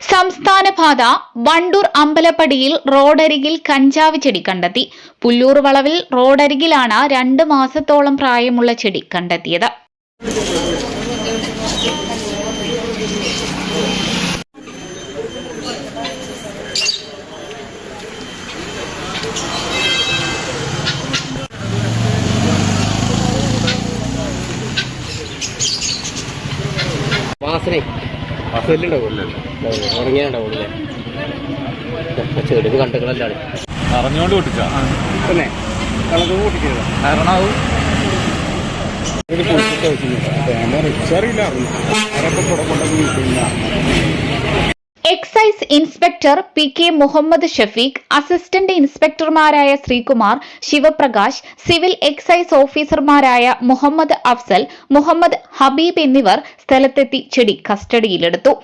സംസ്ഥാന പാത വണ്ടൂർ അമ്പലപ്പടിയിൽ റോഡരികിൽ കഞ്ചാവ് ചെടി കണ്ടെത്തി. പുല്ലൂർ വളവിൽ റോഡരികിലാണ് രണ്ട് മാസത്തോളം പ്രായമുള്ള ചെടി കണ്ടെത്തിയത്. വാസന വാസനല്ലുണ്ടാവും ഉറങ്ങിയാണ്ടാവും ചെടിക്ക് കണ്ടുകളല്ലാണ് അറിഞ്ഞുകൊണ്ട് പൊട്ടിച്ച തന്നെ കളത് കൂട്ടിക്കരുത് കാരണമാവും റിച്ചറിയില്ല ആരൊക്കെ പുറപ്പെട്ട excise inspector P K Muhammad Shafeeq assistant ഇൻസ്പെക്ടർമാരായ Sreekumar Sivaprakash civil excise ഓഫീസർമാരായ മുഹമ്മദ് അഫ്സൽ മുഹമ്മദ് ഹബീബ് എന്നിവർ സ്ഥലത്തെത്തി ചെടി കസ്റ്റഡിയിലെടുത്തു.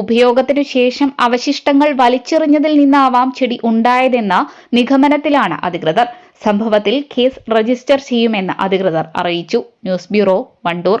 ഉപയോഗത്തിനു ശേഷം അവശിഷ്ടങ്ങൾ വലിച്ചെറിഞ്ഞതിൽ നിന്നാവാം ചെടി ഉണ്ടായതെന്ന നിഗമനത്തിലാണ് അധികൃതർ. സംഭവത്തിൽ കേസ് രജിസ്റ്റർ ചെയ്യുമെന്ന് അധികൃതർ അറിയിച്ചു. News bureau Wandoor.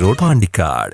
Road Pandikkad